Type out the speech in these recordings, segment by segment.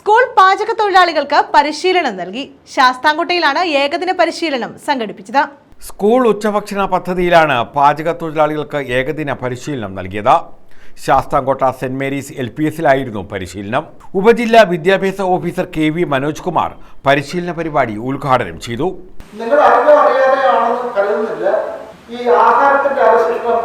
School പാചക തൊഴിലാളികൾക്ക് പരിശീലനം നൽകി. ശാസ്താംകോട്ടയിലാണ് ഏകദിന പരിശീലനം സംഘടിപ്പിച്ചത്. സ്കൂൾ ഉച്ചഭക്ഷണ പദ്ധതിയിലാണ് പാചക തൊഴിലാളികൾക്ക് ഏകദിന പരിശീലനം നൽകിയത്. Sasthamkotta saint Mary's L P എസിലായിരുന്നു പരിശീലനം. ഉപജില്ലാ വിദ്യാഭ്യാസ officer K V Manoj Kumar പരിശീലന പരിപാടി ഉദ്ഘാടനം ചെയ്തു. നിങ്ങൾ അറിഞ്ഞോ അറിയാതെയാണെന്ന് കരുതുന്നില്ല. ഈ ആഹാരത്തിന്റെ അവശിഷ്ടം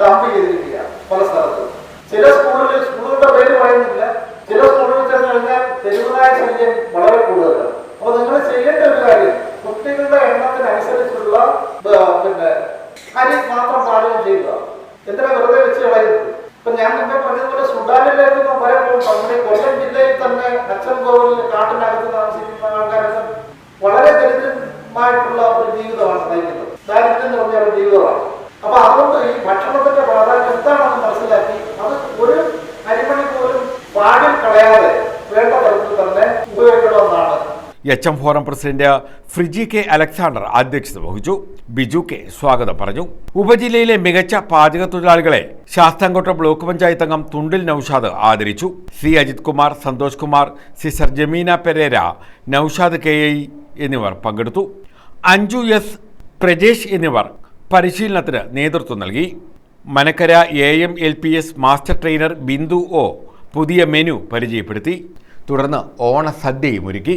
ഡംപ് ചെയ്തിരിക്കുക പല സ്ഥലത്തും. ചില സ്കൂളുകളിൽ സ്കൂളുകളുടെ പേര് പറയുന്നില്ല. ചില സ്കൂളുകളിൽ ചെന്ന് കഴിഞ്ഞാൽ തെരുവുനായ ശല്യം വളരെ കൂടുതലാണ്. അപ്പൊ നിങ്ങൾ ചെയ്യേണ്ട ഒരു കാര്യം കുട്ടികളുടെ എണ്ണത്തിനനുസരിച്ചുള്ള പിന്നെ അരി മാത്രം പാചകം ചെയ്യുക. എന്തിനാ വെറുതെ വെച്ച് കളയുന്നത്? ഇപ്പൊ ഞാൻ മുമ്പേ പറഞ്ഞതുപോലെ സുഡാനിലേക്ക് പോകും നമ്മുടെ കൊല്ലം ജില്ലയിൽ തന്നെ അച്ഛൻ കോവിലിന്റെ കാട്ടിനകത്ത് താമസിക്കുന്ന H M forum president Friji K Alexander അധ്യക്ഷത വഹിച്ചു. ബിജു കെ സ്വാഗതം പറഞ്ഞു. ഉപജില്ലയിലെ മികച്ച പാചക തൊഴിലാളികളെ ശാസ്താംകോട്ട ബ്ലോക്ക് പഞ്ചായത്ത് അംഗം തുണ്ടിൽ നൌഷാദ് ആദരിച്ചു. C Ajith Kumar Santhosh Kumar sister Jameena Pereira Naushad K I എന്നിവർ പങ്കെടുത്തു. അഞ്ജു എസ് പ്രജേഷ് എന്നിവർ പരിശീലനത്തിന് നേതൃത്വം നൽകി. Manakkara A M L P S master trainer Bindu O പുതിയ മെനു പരിചയപ്പെടുത്തി. തുടർന്ന് ഓണസദ്യയും ഒരുക്കി.